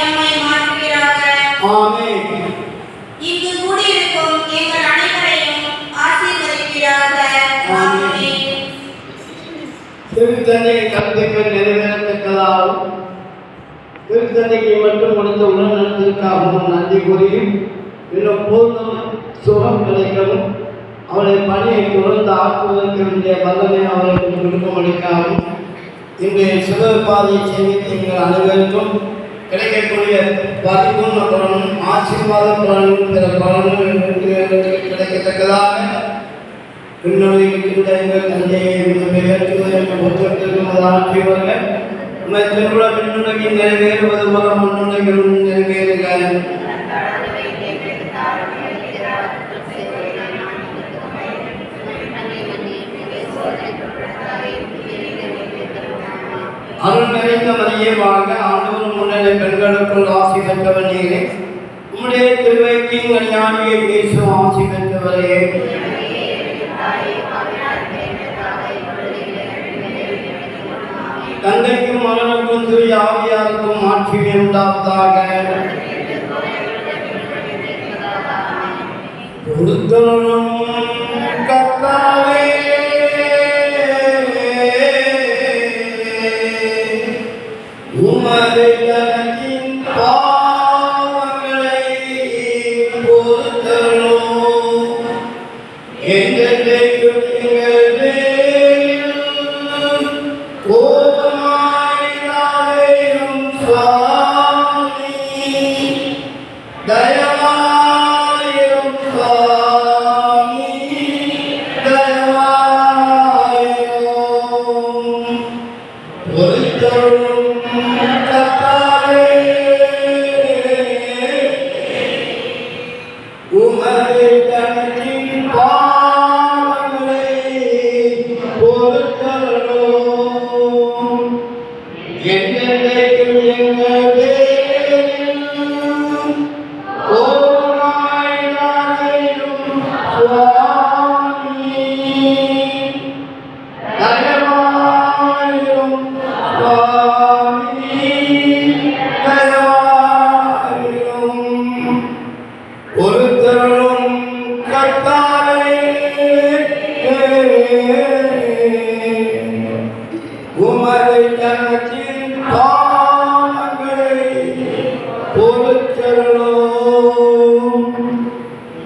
எம்மை மாற்றுவீராக ஆமென். இங்கு கூடியிருக்கும் எங்கள் அனைவரையும் ஆசீர்வதிப்பீராக ஆமென். திருத்தந்தை கருத்துக்கள் நிறைவேறத்தக்கதாகவும் திருத்தந்தைக்கு மட்டும் முடிந்த உடல்நலத்திற்காகவும் நன்றி கூறியும் இன்னும் பூர்ணம் சுகம் கிடைக்கவும் அவருடைய பணியை தொடர்ந்து ஆக்குவதற்கு வேண்டிய வல்லமை அவர்களுக்கு கொடுக்கமளிக்காகவும் இன்றைய சிவபாதையை சேமித்து எங்கள் அனைவருக்கும் கிடைக்கக்கூடிய பதிவும் பலனும் ஆசீர்வாத பலனும் பிற பலனும் கிடைக்கத்தக்கதாக. என்னுடைய எங்கள் தந்தையை பெயர்த்துவதற்கு ஒத்துழைத்திருக்கும் திருவிழா நிறைவேறுவது போல முன்னுலகிலும் நிறைவேறுக. அருள் நிறைந்த மரியே வாழ்க. ஆண்டவர் முன்னிலை பெண்களுக்குள் ஆசி பெற்றவர் நீரே. உம்முடைய திருவைக்கின் கல்யாணியை இயேசு ஆசி பெற்றவரே. தந்தைக்கும் மகனுக்கும் திரு ஆவியாருக்கும் ஆட்சியை உண்டாவதாக. கொடுத்தனும் எங்கள் ഒരുത്തരും കർത്താവേ.